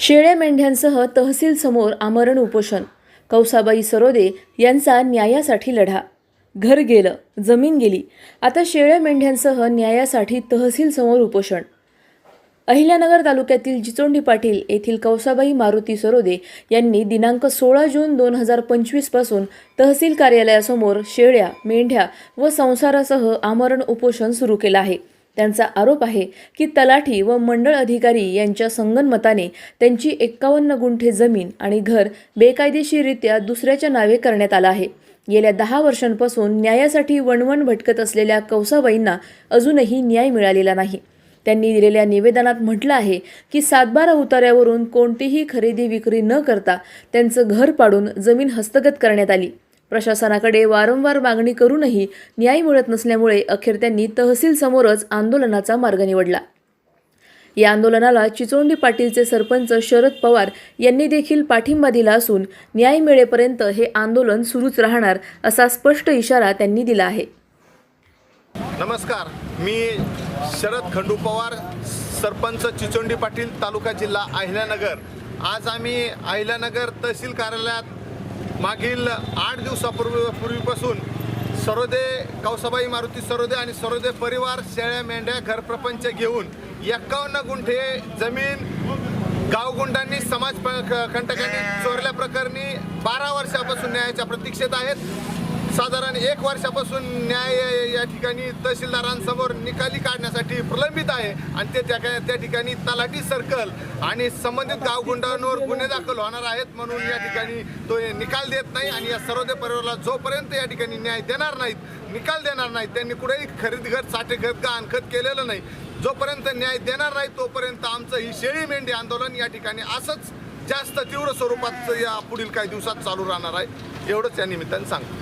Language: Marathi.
शेळ्या मेंढ्यांसह तहसील समोर आमरण उपोषण. कौसाबाई सरोदे यांचा न्यायासाठी लढा. घर गेलं जमीन गेली. आता शेळ्या मेंढ्यांसह न्यायासाठी तहसील समोर उपोषण. अहिल्यानगर तालुक्यातील जिचोंडी पाटील येथील कौसाबाई मारुती सरोदे यांनी दिनांक सोळा जून दोन हजार पंचवीसपासून तहसील कार्यालयासमोर शेळ्या मेंढ्या व संसारासह आमरण उपोषण सुरू केलं आहे. त्यांचा आरोप आहे की तलाठी व मंडळ अधिकारी यांच्या संगनमताने त्यांची एक्कावन्न गुंठे जमीन आणि घर बेकायदेशीररित्या दुसऱ्याच्या नावे करण्यात आलं आहे. गेल्या दहा वर्षांपासून न्यायासाठी वणवण भटकत असलेल्या कौसाबाईंना अजूनही न्याय मिळालेला नाही. त्यांनी दिलेल्या निवेदनात म्हटलं आहे की सातबारा उतार्यावरून कोणतीही खरेदी विक्री न करता त्यांचं घर पाडून जमीन हस्तगत करण्यात आली. प्रशासनाकडे वारंवार मागणी करूनही न्याय मिळत नसल्यामुळे अखेर त्यांनी तहसीलसमोरच आंदोलनाचा मार्ग निवडला. या आंदोलनाला चिचोंडी पाटीलचे सरपंच शरद पवार यांनी देखील पाठिंबा दिला असून न्याय मिळेपर्यंत हे आंदोलन सुरूच राहणार असा स्पष्ट इशारा त्यांनी दिला आहे. नमस्कार. मी शरद खंडू पवार सरपंच चिचोंडी पाटील तालुका जिल्हा अहिल्यानगर. आज आम्ही अहिल्यानगर तहसील कार्यालयात मागील आठ दिवसापूर्वी पूर्वीपासून सरोदे कौसाबाई मारुती सरोदे आणि सरोदे परिवार शेळ्या मेंढ्या घरप्रपंच घेऊन एक्कावन्न गुंठे जमीन गावगुंडांनी समाज प- कंटकांनी चोरल्या प्रकरणी बारा वर्षापासून न्यायाच्या प्रतीक्षेत आहेत. साधारण एक वर्षापासून न्याय या ठिकाणी तहसीलदारांसमोर निकाली काढण्यासाठी प्रलंबित आहे आणि ते त्या त्या ठिकाणी तलाठी सर्कल आणि संबंधित गावगुंडांवर गुन्हे दाखल होणार आहेत म्हणून या ठिकाणी तो निकाल देत नाही आणि या सर्वोदय परिवाराला जोपर्यंत या ठिकाणी न्याय देणार नाहीत निकाल देणार नाहीत त्यांनी कुठेही खरेदी खत साठे खत का अनखत केलेलं नाही. जोपर्यंत न्याय देणार नाही तोपर्यंत आमचं ही शेळी मेंढी आंदोलन या ठिकाणी असंच जास्त तीव्र स्वरूपात या पुढील काही दिवसात चालू राहणार आहे. एवढंच या निमित्ताने सांगतो.